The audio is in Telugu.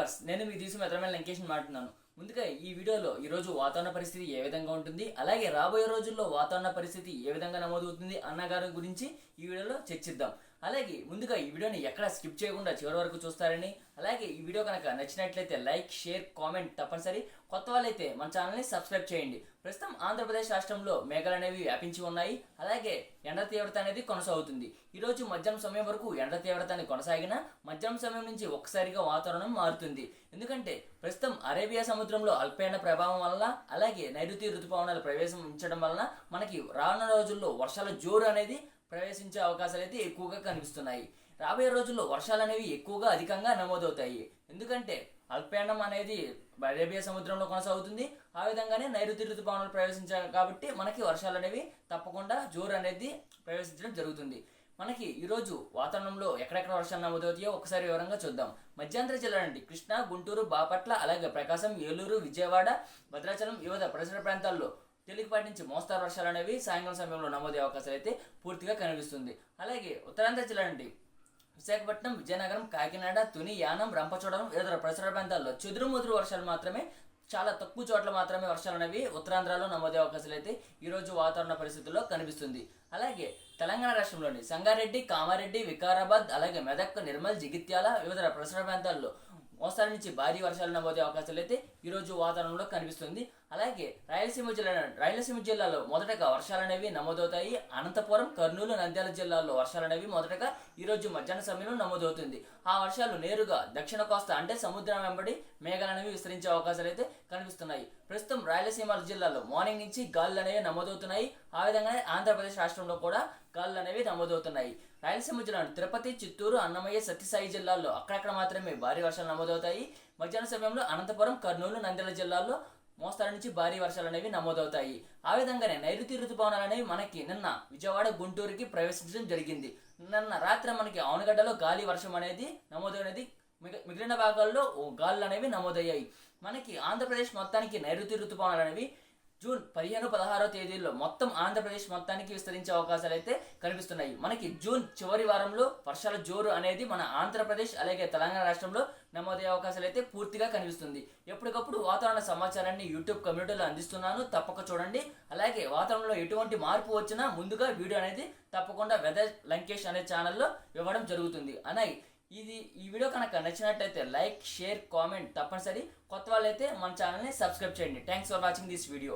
లవర్స్ నేను మీ తీసి మెదరమైన లంకేషన్ మాట్లాడుతున్నాను. ముందుగా ఈ వీడియోలో ఈ రోజు వాతావరణ పరిస్థితి ఏ విధంగా ఉంటుంది అలాగే రాబోయే రోజుల్లో వాతావరణ పరిస్థితి ఏ విధంగా నమోదవుతుంది అన్నగారి గురించి ఈ వీడియోలో చర్చిద్దాం. అలాగే ముందుగా ఈ వీడియోని ఎక్కడ స్కిప్ చేయకుండా చివరి వరకు చూస్తారని అలాగే ఈ వీడియో కనుక నచ్చినట్లయితే లైక్ షేర్ కామెంట్ తప్పనిసరి. కొత్త వాళ్ళైతే మన ఛానల్ని సబ్స్క్రైబ్ చేయండి. ప్రస్తుతం ఆంధ్రప్రదేశ్ రాష్ట్రంలో మేఘాలు అనేవి వ్యాపించి ఉన్నాయి. అలాగే ఎండ తీవ్రత అనేది కొనసాగుతుంది. ఈరోజు మధ్యాహ్నం సమయం వరకు ఎండ తీవ్రత అనేది కొనసాగిన మధ్యాహ్నం సమయం నుంచి ఒక్కసారిగా వాతావరణం మారుతుంది. ఎందుకంటే ప్రస్తుతం అరేబియా సముద్రంలో అల్పైన ప్రభావం వల్ల అలాగే నైరుతి ఋతుపవనాలు ప్రవేశించడం వలన మనకి రానున్న రోజుల్లో వర్షాల జోరు అనేది ప్రవేశించే అవకాశాలు అయితే ఎక్కువగా కనిపిస్తున్నాయి. రాబోయే రోజుల్లో వర్షాలు అనేవి ఎక్కువగా అధికంగా నమోదవుతాయి. ఎందుకంటే అల్పీడనం అనేది అరేబియా సముద్రంలో కొనసాగుతుంది. ఆ విధంగానే నైరుతి ఋతుపవనాలు ప్రవేశించాయి కాబట్టి మనకి వర్షాలు అనేవి తప్పకుండా జోరు అనేది ప్రవేశించడం జరుగుతుంది. మనకి ఈరోజు వాతావరణంలో ఎక్కడెక్కడ వర్షాలు నమోదవుతాయో ఒకసారి వివరంగా చూద్దాం. మధ్యాంధ్ర జిల్లా నుండి కృష్ణా గుంటూరు బాపట్ల అలాగే ప్రకాశం ఏలూరు విజయవాడ భద్రాచలం వివిధ పరిసర ప్రాంతాల్లో తేలికపాటి నుంచి మోస్తారు వర్షాలు అనేవి సాయంకాలం సమయంలో నమోదే అవకాశాలు అయితే పూర్తిగా కనిపిస్తుంది. అలాగే ఉత్తరాంధ్ర జిల్లా నుండి విశాఖపట్నం విజయనగరం కాకినాడ తుని యానం రంపచోడవరం ఇతర పరిసర ప్రాంతాల్లో చెదురు ముదురు వర్షాలు మాత్రమే చాలా తక్కువ చోట్ల మాత్రమే వర్షాలు అనేవి ఉత్తరాంధ్రలో నమోదే అవకాశాలు అయితే ఈరోజు వాతావరణ పరిస్థితుల్లో కనిపిస్తుంది. అలాగే తెలంగాణ రాష్ట్రంలోని సంగారెడ్డి కామారెడ్డి వికారాబాద్ అలాగే మెదక్ నిర్మల్ జగిత్యాల వివిధ పరిసర ప్రాంతాల్లో మోస్తారు నుంచి భారీ వర్షాలు నమోదే అవకాశాలు అయితే ఈరోజు వాతావరణంలో కనిపిస్తుంది. అలాగే రాయలసీమ జిల్లా రాయలసీమ జిల్లాలో మొదటగా వర్షాలు అనేవి నమోదవుతాయి. అనంతపురం కర్నూలు నంద్యాల జిల్లాల్లో వర్షాలు అనేవి మొదటగా ఈరోజు మధ్యాహ్న సమయంలో నమోదవుతుంది. ఆ వర్షాలు నేరుగా దక్షిణ కోస్తా అంటే సముద్రం వెంబడి మేఘాలు అనేవి విస్తరించే అవకాశాలు అయితే కనిపిస్తున్నాయి. ప్రస్తుతం రాయలసీమ జిల్లాలో మార్నింగ్ నుంచి గాలులు అనేవి నమోదవుతున్నాయి. ఆ విధంగానే ఆంధ్రప్రదేశ్ రాష్ట్రంలో కూడా గాలులు అనేవి నమోదవుతున్నాయి. రాయలసీమ జిల్లాను తిరుపతి చిత్తూరు అన్నమయ్య సత్యసాయి జిల్లాల్లో అక్కడక్కడ మాత్రమే భారీ వర్షాలు నమోదవుతాయి. మధ్యాహ్న సమయంలో అనంతపురం కర్నూలు నంద్యాల జిల్లాల్లో మోస్తారు నుంచి భారీ వర్షాలు అనేవి నమోదవుతాయి. ఆ విధంగానే నైరుతి ఋతుపవనాలు అనేవి మనకి నిన్న విజయవాడ గుంటూరుకి ప్రవేశించడం జరిగింది. నిన్న రాత్రి మనకి ఆవునగడ్డలో గాలి వర్షం అనేది నమోదైనది మిగ- మిగిలిన భాగాల్లో ఓ గాలులు అనేవి నమోదయ్యాయి. మనకి ఆంధ్రప్రదేశ్ మొత్తానికి నైరుతి ఋతుపవనాలు అనేవి జూన్ పదిహేను పదహారో తేదీల్లో మొత్తం ఆంధ్రప్రదేశ్ మొత్తానికి విస్తరించే అవకాశాలు అయితే కనిపిస్తున్నాయి. మనకి జూన్ చివరి వారంలో వర్షాల జోరు అనేది మన ఆంధ్రప్రదేశ్ అలాగే తెలంగాణ రాష్ట్రంలో నమోదయ్యే అవకాశాలు అయితే పూర్తిగా కనిపిస్తుంది. ఎప్పటికప్పుడు వాతావరణ సమాచారాన్ని యూట్యూబ్ కమ్యూనిటీలో అందిస్తున్నాను. తప్పక చూడండి. అలాగే వాతావరణంలో ఎటువంటి మార్పు వచ్చినా ముందుగా వీడియో అనేది తప్పకుండా వెదర్ లంకేష్ అనే ఛానల్లో ఇవ్వడం జరుగుతుంది. అనాయి ఇది ఈ వీడియో కనుక నచ్చినట్లయితే లైక్ షేర్ కామెంట్ తప్పనిసరి. కొత్త వాళ్ళైతే మన ఛానల్ని సబ్స్క్రైబ్ చేయండి. Thanks for watching this video.